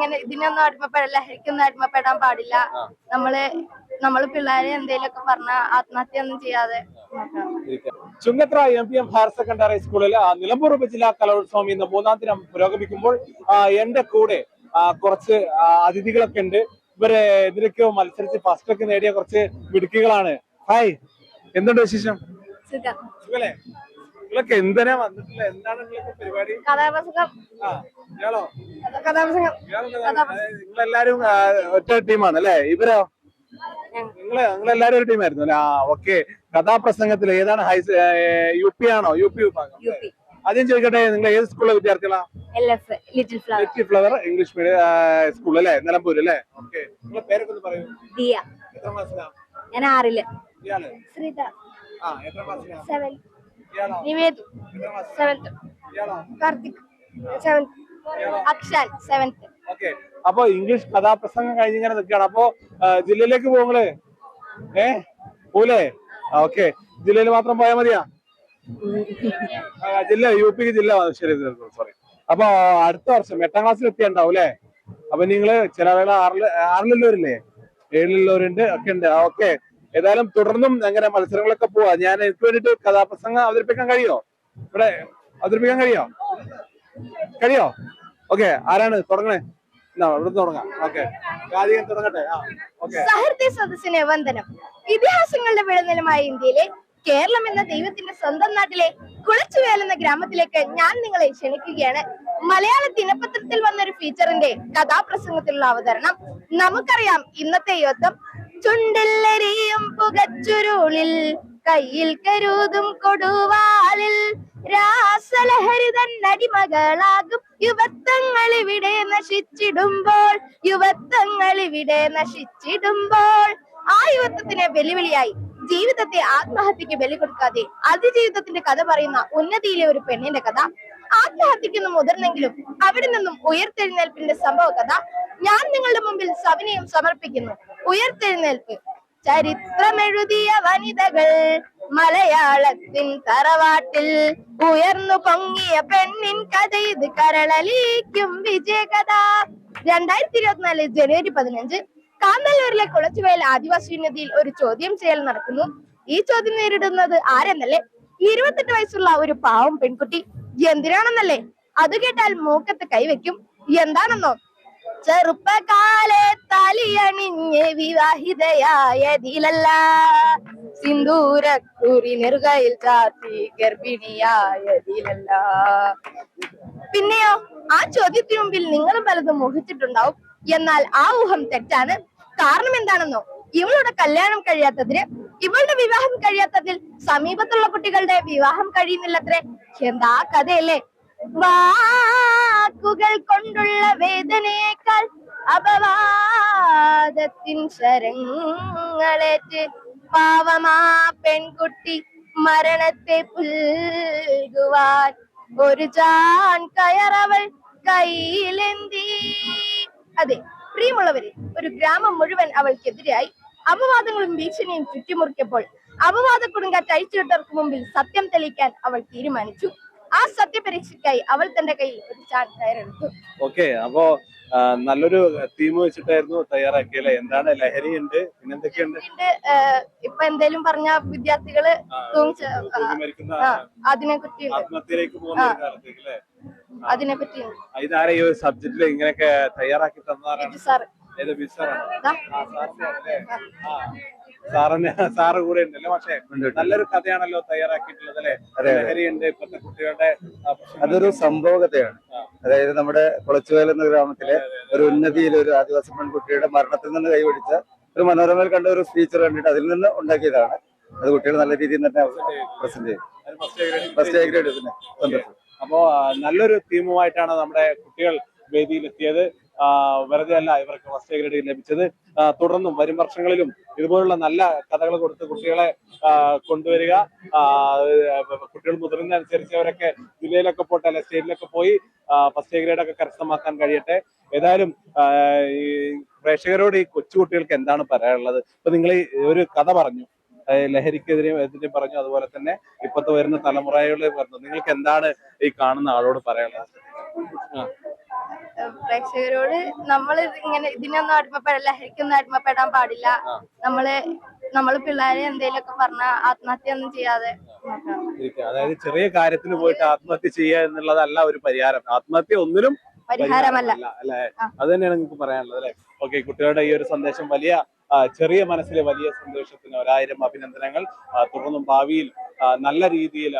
ഇങ്ങനെ ഇതിനൊന്നും അടിമപ്പെടാൻ ലഹരിക്കൊന്നും അടിമപ്പെടാൻ പാടില്ല. നമ്മൾ നമ്മൾ പിള്ളേരെ എന്തെങ്കിലുമൊക്കെ പറഞ്ഞ ആത്മഹത്യ ഒന്നും ചെയ്യാതെ Chungathara M P M higher secondary സ്കൂളിൽ നിലമ്പൂർ ഉപജില്ലാ കലോത്സവം ഇന്ന് മൂന്നാം ദിനം പുരോഗമിക്കുമ്പോൾ എന്റെ കൂടെ കുറച്ച് അതിഥികളൊക്കെ ഉണ്ട്. ഇവരെ ഇതിലൊക്കെ മത്സരിച്ച് ഫസ്റ്റ് ഒക്കെ നേടിയ കുറച്ച് മിടുക്കുകളാണ്. ഹായ് എന്തുണ്ട് വിശേഷം? സുഖം. സുഖല്ലേ? നിങ്ങളൊക്കെ എന്തിനാ വന്നിട്ടില്ല എന്താണ് നിങ്ങളൊക്കെ പരിപാടി? കഥാപ്രസംഗം. ആ ഇയാളോ? കഥാപ്രസംഗം. നിങ്ങളെല്ലാരും ഒറ്റ ടീമാണ് അല്ലേ? ഇവരോ? നിങ്ങൾ നിങ്ങളെല്ലാരും ഒരു ടീമായിരുന്നു അല്ലേ? ആ ഓക്കെ. കഥാപ്രസംഗത്തിൽ ഏതാണ് ഹൈ യു പി ആണോ? യു പി വിഭാഗം ആദ്യം ചോദിക്കട്ടെ നിങ്ങൾ ഏത് സ്കൂളിലെ വിദ്യാർത്ഥികളാ? Little flower English medium school അല്ലേ? നിലമ്പൂർ അല്ലേ? ഓക്കെ. നിങ്ങളെ പേരൊക്കെ ഒന്ന് പറയൂ. ദിയ. എത്ര ക്ലാസ്സിലാ? ഞാൻ ആറിൽ. ശ്രീത ആ എത്ര ക്ലാസ്സിലാ? Nived seventh Karthik seventh Akshal seventh അപ്പൊ ഇംഗ്ലീഷ് കഥാപ്രസംഗം കഴിഞ്ഞ് ഇങ്ങനെ നിൽക്കുകയാണ്. അപ്പൊ ജില്ലയിലേക്ക് പോങ്ങൾ ഏ? പോലേ ഓക്കെ. ജില്ലയിൽ മാത്രം പോയാൽ മതിയാ? ജില്ല യു പിക്ക് ജില്ല. ശരി സോറി അപ്പൊ അടുത്ത വർഷം എട്ടാം ക്ലാസ്സിൽ എത്തിയുണ്ടാവും അല്ലേ? അപ്പൊ നിങ്ങൾ ചില വേള ആറിൽ ആറിലുള്ളവരില്ലേ? ഏഴിലുള്ളവരുണ്ട് ഒക്കെ ഉണ്ട്. ഓക്കെ. ഏതായാലും തുടർന്നും അങ്ങനെ മത്സരങ്ങളൊക്കെ പോവാ. ഞാൻ എനിക്ക് വേണ്ടിട്ട് കഥാപ്രസംഗം അവതരിപ്പിക്കാൻ കഴിയോ? ഇവിടെ അവതരിപ്പിക്കാൻ കഴിയോ? കഴിയോ? ഓക്കെ ആരാണ്? തുടങ്ങണേ. തുടങ്ങട്ടെ. വന്ദനം. ഇതിഹാസങ്ങളുടെ വിളനിലമായ ഇന്ത്യയിലെ കേരളം എന്ന ദൈവത്തിന്റെ സ്വന്തം നാട്ടിലെ കുളച്ചുവേൽ എന്ന ഗ്രാമത്തിലേക്ക് ഞാൻ നിങ്ങളെ ക്ഷണിക്കുകയാണ്. മലയാള ദിനപത്രത്തിൽ വന്ന ഒരു ഫീച്ചറിന്റെ കഥാപ്രസംഗത്തിലുള്ള അവതരണം നമുക്കറിയാം ഇന്നത്തെ യുദ്ധം ചുണ്ടില്ലെരിയും പുകച്ചുരുളിൽ കയ്യിൽ കരുതും കൊടുവാലിൽ രാസലഹരിതൻ തന്നടിമകളാകും യുവത്വങ്ങൾ ഇവിടെ നശിച്ചിടുമ്പോൾ യുവത്വങ്ങൾ ഇവിടെ നശിച്ചിടുമ്പോൾ. ആ യുവത്വത്തിന് വെല്ലുവിളിയായി. ജീവിതത്തെ ആത്മഹത്യക്ക് ബലി കൊടുക്കാതെ അതിജീവിതത്തിന്റെ കഥ പറയുന്ന ഉന്നതിയിലെ ഒരു പെണ്ണിന്റെ കഥ. ആത്മഹത്യക്കൊന്നും മുതിർന്നെങ്കിലും അവിടെ നിന്നും ഉയർത്തെഴുന്നേൽപ്പിന്റെ സംഭവ കഥ ഞാൻ നിങ്ങളുടെ മുമ്പിൽ സവിനയം സമർപ്പിക്കുന്നു. ഉയർത്തെഴുന്നേൽപ്പ്. ചരിത്രമെഴുതിയ വനിതകൾ മലയാളത്തിൻ തറവാട്ടിൽ ഉയർന്നു പൊങ്ങിയ പെണ്ണിൻ കഥ ഇത് കരളലിക്കും വിജയകഥ. രണ്ടായിരത്തി ഇരുപത്തിനാല് ജനുവരി പതിനഞ്ച് കാന്തല്ലൂരിലെ കുളച്ചുവയൽ ആദിവാസി ഉന്നതിയിൽ ഒരു ചോദ്യം ചെയ്യൽ നടക്കുന്നു. ഈ ചോദ്യം നേരിടുന്നത് ആരെന്നല്ലേ? ഇരുപത്തെട്ട് വയസ്സുള്ള ഒരു പാവം പെൺകുട്ടി. എന്തിനാണെന്നല്ലേ? അത് കേട്ടാൽ മൂക്കത്ത് കൈവയ്ക്കും. എന്താണെന്നോ? ചെറുപ്പകാലെ തലിയണിഞ്ഞ് വിവാഹിതയായതിലല്ല സിന്ദൂരക്കുറി നെറുകയിൽ ചാത്തി ഗർഭിണിയായതിലല്ല പിന്നെയോ ആ ചോദ്യത്തിന് മുമ്പിൽ നിങ്ങളും പലതും മോഹിച്ചിട്ടുണ്ടാവും. എന്നാൽ ആ ഊഹം തെറ്റാണ്. കാരണം എന്താണെന്നോ? ഇവളുടെ കല്യാണം കഴിയാത്തതിന് ഇവളുടെ വിവാഹം കഴിയാത്തതിൽ സമീപത്തുള്ള കുട്ടികളുടെ വിവാഹം കഴിയുന്നില്ലത്രേ. എന്താ കഥയല്ലേ? വാക്കുകൾ കൊണ്ടുള്ള വേദനയേക്കാൾ അപവാദത്തിൻ ശരങ്ങളേറ്റ് പാവമാ പെൺകുട്ടി മരണത്തെ പുൽകുവാൻ ഒരു ചാൻ കയറവൾ കയ്യിലെന്തി. അതെ പ്രിയമുള്ളവരെ ഒരു ഗ്രാമം മുഴുവൻ അവൾക്കെതിരായി അപവാദങ്ങളും ഭീഷണിയും ചുറ്റിമുറിക്കപ്പോൾ അപവാദ കൊടുങ്കാറ്റ് അഴിച്ചുവിട്ടവർക്ക് മുമ്പിൽ സത്യം തെളിയിക്കാൻ അവൾ തീരുമാനിച്ചു. ആ സത്യപരീക്ഷയ്ക്കായി അവൾ തന്റെ കയ്യിൽ ഒരു ചാൻ കയറെടുത്തു ഓക്കെ അപ്പോ നല്ലൊരു തീം വെച്ചിട്ടായിരുന്നു തയ്യാറാക്കിയല്ലേ? എന്താണ് ലഹരി ഉണ്ട്? പിന്നെ എന്തൊക്കെയുണ്ട്? ഇപ്പൊ എന്തേലും പറഞ്ഞ വിദ്യാർത്ഥികൾ അതിനെ കുറ്റി ആത്മഹത്യയിലേക്ക് പോകുന്ന ഒരു കാലത്തേക്ക് അല്ലേ? അതിനെ പറ്റി ഇതാരെ ഈ ഒരു സബ്ജക്റ്റിൽ ഇങ്ങനെയൊക്കെ തയ്യാറാക്കി തന്നാറാണ് സാർ ഏത് ബിസാറാണ്. ആ സാറിന്റെ ആണല്ലേ ആ. സാറിന് സാറ് കൂടെ ഉണ്ടല്ലോ? പക്ഷേ നല്ലൊരു കഥയാണല്ലോ തയ്യാറാക്കിയിട്ടുള്ളത് അല്ലെ? ലഹരി ഉണ്ട് ഇപ്പോഴത്തെ കുട്ടികളുടെ. അതൊരു സംഭവ കഥയാണ് അതായത് നമ്മുടെ കൊളച്ചുവേൽ എന്ന ഗ്രാമത്തിലെ ഒരു ഉന്നതിയിൽ ഒരു ആദിവാസി പെൺകുട്ടിയുടെ മരണത്തിൽ നിന്ന് കൈപിടിച്ച ഒരു മനോരമയിൽ കണ്ട ഒരു സ്പീച്ചർ കണ്ടിട്ട് അതിൽ നിന്ന് ഉണ്ടാക്കിയതാണ്. അത് കുട്ടികൾ നല്ല രീതിയിൽ തന്നെ പ്രസന്റ് grade ഫസ്റ്റ് ഗ്രേഡ് അപ്പോ നല്ലൊരു തീമുമായിട്ടാണ് നമ്മുടെ കുട്ടികൾ വേദിയിലെത്തിയത്. വെറുതെ അല്ല ഇവർക്ക് ഫസ്റ്റ് ഗ്രേഡ് ലഭിച്ചത്. തുടർന്നും വരും വർഷങ്ങളിലും ഇതുപോലുള്ള നല്ല കഥകൾ കൊടുത്ത് കുട്ടികളെ കൊണ്ടുവരിക. കുട്ടികൾ മുതിർന്നതനുസരിച്ച് അവരൊക്കെ ജില്ലയിലൊക്കെ പോട്ടെ അല്ലെ സ്റ്റേറ്റിലൊക്കെ പോയി ഫസ്റ്റ് ഗ്രേഡ് ഒക്കെ കരസ്ഥമാക്കാൻ കഴിയട്ടെ. ഏതായാലും ഈ പ്രേക്ഷകരോട് ഈ കൊച്ചുകുട്ടികൾക്ക് എന്താണ് പറയാനുള്ളത്? ഇപ്പൊ നിങ്ങൾ ഒരു കഥ പറഞ്ഞു. ലഹരിക്കെതിരെയും ലഹരിക്കെതിരെ എതിരെ പറഞ്ഞു. അതുപോലെ തന്നെ ഇപ്പത്തെ വരുന്ന തലമുറയോട് പറഞ്ഞു. നിങ്ങൾക്ക് എന്താണ് ഈ കാണുന്ന ആളോട് പറയാനുള്ളത്? പ്രേക്ഷകരോട് നമ്മൾ ഇങ്ങനെ ഇതിനൊന്നും അടിമപ്പെടാൻ ലഹരിക്കൊന്നും അടിമപ്പെടാൻ പാടില്ല. നമ്മൾ നമ്മൾ പിള്ളേരെ എന്തെങ്കിലുമൊക്കെ പറഞ്ഞ ആത്മഹത്യ ഒന്നും ചെയ്യാതെ. അതായത് ചെറിയ കാര്യത്തിന് പോയിട്ട് ആത്മഹത്യ ചെയ്യുക എന്നുള്ളതല്ല ഒരു പരിഹാരം. ആത്മഹത്യ ഒന്നിനും പരിഹാരമല്ല. അല്ലെ. അത് തന്നെയാണ് നിങ്ങൾക്ക് പറയാനുള്ളത് അല്ലെ? ഓക്കെ കുട്ടികളുടെ ഈ ഒരു സന്ദേശം വലിയ ചെറിയ മനസ്സിലെ വലിയ സന്തോഷത്തിന് ഒരായിരം അഭിനന്ദനങ്ങൾ. തുടർന്നും ഭാവിയിൽ നല്ല രീതിയിൽ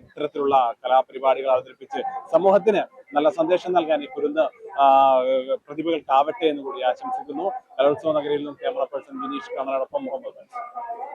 ഇത്തരത്തിലുള്ള കലാപരിപാടികൾ അവതരിപ്പിച്ച് സമൂഹത്തിന് നല്ല സന്ദേശം നൽകാൻ ഈ കുരുന്ന് പ്രതിഭകൾക്കാവട്ടെ എന്ന് കൂടി ആശംസിക്കുന്നു കലോത്സവ നഗരിയിൽ നിന്നും ക്യാമറ പേഴ്സൺ വിനീഷ് കമലോടൊപ്പം മുഹമ്മദ്.